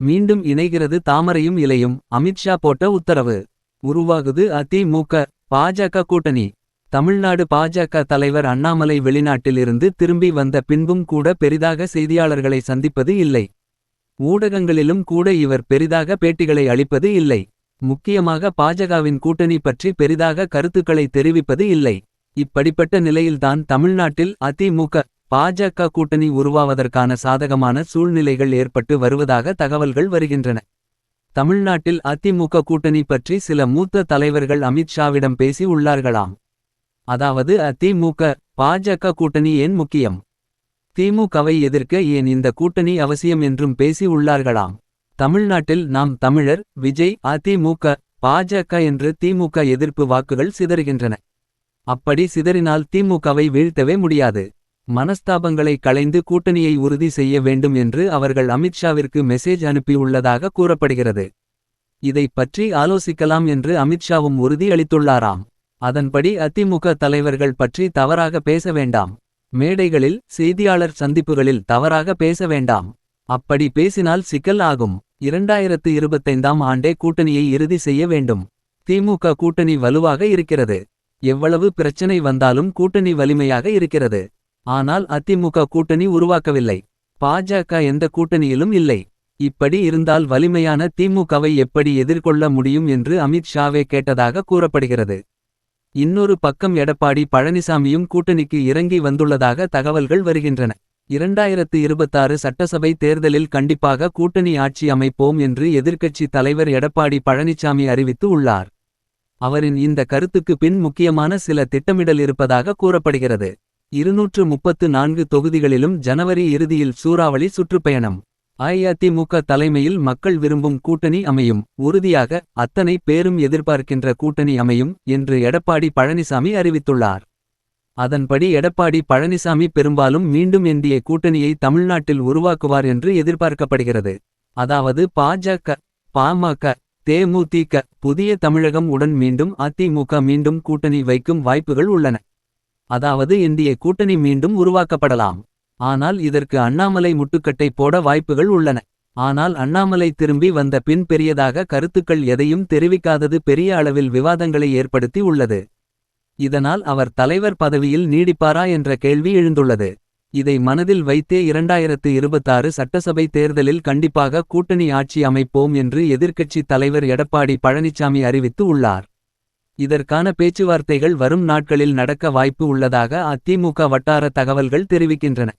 மீண்டும் இணைகிறது தாமரையும் இலையும். அமித்ஷா போட்ட உத்தரவு. உருவாகுது அதிமுக பாஜக கூட்டணி. தமிழ்நாடு பாஜக தலைவர் அண்ணாமலை வெளிநாட்டிலிருந்து திரும்பி வந்த பின்பும் கூட பெரிதாக செய்தியாளர்களை சந்திப்பது இல்லை. ஊடகங்களிலும் கூட இவர் பெரிதாக பேட்டிகளை அளிப்பது இல்லை. முக்கியமாக பாஜகவின் கூட்டணி பற்றி பெரிதாக கருத்துக்களை தெரிவிப்பது இல்லை. இப்படிப்பட்ட நிலையில்தான் தமிழ்நாட்டில் அதிமுக பாஜக கூட்டணி உருவாவதற்கான சாதகமான சூழ்நிலைகள் ஏற்பட்டு வருவதாக தகவல்கள் வருகின்றன. தமிழ்நாட்டில் அதிமுக கூட்டணி பற்றி சில மூத்த தலைவர்கள் அமித்ஷாவிடம் பேசி உள்ளார்களாம். அதாவது அதிமுக பாஜக கூட்டணி ஏன் முக்கியம்? திமுகவை எதிர்க்க ஏன் இந்த கூட்டணி அவசியம் என்றும் பேசி உள்ளார்களாம். தமிழ்நாட்டில் நாம் தமிழர் விஜய் அதிமுக பாஜக என்று திமுக எதிர்ப்பு வாக்குகள் சிதறுகின்றன. அப்படி சிதறினால் திமுகவை வீழ்த்தவே முடியாது. மனஸ்தாபங்களை களைந்து கூட்டணியை உறுதி செய்ய வேண்டும் என்று அவர்கள் அமித்ஷாவிற்கு மெசேஜ் அனுப்பியுள்ளதாக கூறப்படுகிறது. இதை பற்றி ஆலோசிக்கலாம் என்று அமித்ஷாவும் உறுதியளித்துள்ளாராம். அதன்படி அதிமுக தலைவர்கள் பற்றி தவறாக பேச வேண்டாம். மேடைகளில் செய்தியாளர் சந்திப்புகளில் தவறாக பேச வேண்டாம். அப்படி பேசினால் சிக்கல் ஆகும். இரண்டாயிரத்து இருபத்தைந்தாம் ஆண்டே கூட்டணியை இறுதி செய்ய வேண்டும். திமுக கூட்டணி வலுவாக இருக்கிறது. எவ்வளவு பிரச்சனை வந்தாலும் கூட்டணி வலிமையாக இருக்கிறது. ஆனால் அதிமுக கூட்டணி உருவாக்கவில்லை. பாஜக எந்த கூட்டணியிலும் இல்லை. இப்படி இருந்தால் வலிமையான திமுகவை எப்படி எதிர்கொள்ள முடியும் என்று அமித் ஷாவே கேட்டதாக கூறப்படுகிறது. இன்னொரு பக்கம் எடப்பாடி பழனிசாமியும் கூட்டணிக்கு இறங்கி வந்துள்ளதாக தகவல்கள் வருகின்றன. இரண்டாயிரத்து இருபத்தாறு சட்டசபை தேர்தலில் கண்டிப்பாக கூட்டணி ஆட்சி அமைப்போம் என்று எதிர்க்கட்சி தலைவர் எடப்பாடி பழனிசாமி அறிவித்து உள்ளார். அவரின் இந்த கருத்துக்கு பின் முக்கியமான சில திட்டமிடல் இருப்பதாக கூறப்படுகிறது. இருநூற்று முப்பத்து நான்கு தொகுதிகளிலும் ஜனவரி இறுதியில் சூறாவளி சுற்றுப்பயணம். அஇஅதிமுக தலைமையில் மக்கள் விரும்பும் கூட்டணி அமையும். உறுதியாக அத்தனை பேரும் எதிர்பார்க்கின்ற கூட்டணி அமையும் என்று எடப்பாடி பழனிசாமி அறிவித்துள்ளார். அதன்படி எடப்பாடி பழனிசாமி பெரும்பாலும் மீண்டும் எண்டிய கூட்டணியை தமிழ்நாட்டில் உருவாக்குவார் என்று எதிர்பார்க்கப்படுகிறது. அதாவது பாஜக பாமக தேமுதிக புதிய தமிழகம் உடன் மீண்டும் அதிமுக மீண்டும் கூட்டணி வைக்கும் வாய்ப்புகள் உள்ளன. அதாவது இந்திய கூட்டணி மீண்டும் உருவாக்கப்படலாம். ஆனால் இதற்கு அண்ணாமலை முட்டுக்கட்டை போட வாய்ப்புகள் உள்ளன. ஆனால் அண்ணாமலை திரும்பி வந்த பின் பெரியதாக கருத்துக்கள் எதையும் தெரிவிக்காதது பெரிய அளவில் விவாதங்களை ஏற்படுத்தி உள்ளது. இதனால் அவர் தலைவர் பதவியில் நீடிப்பாரா என்ற கேள்வி எழுந்துள்ளது. இதை மனதில் வைத்தே இரண்டாயிரத்து இருபத்தாறு சட்டசபை தேர்தலில் கண்டிப்பாக கூட்டணி ஆட்சி அமைப்போம் என்று எதிர்க்கட்சி தலைவர் எடப்பாடி பழனிசாமி அறிவித்து உள்ளார். இதற்கான பேச்சுவார்த்தைகள் வரும் நாட்களில் நடக்க வாய்ப்பு உள்ளதாக அதிமுக வட்டார தகவல்கள் தெரிவிக்கின்றன.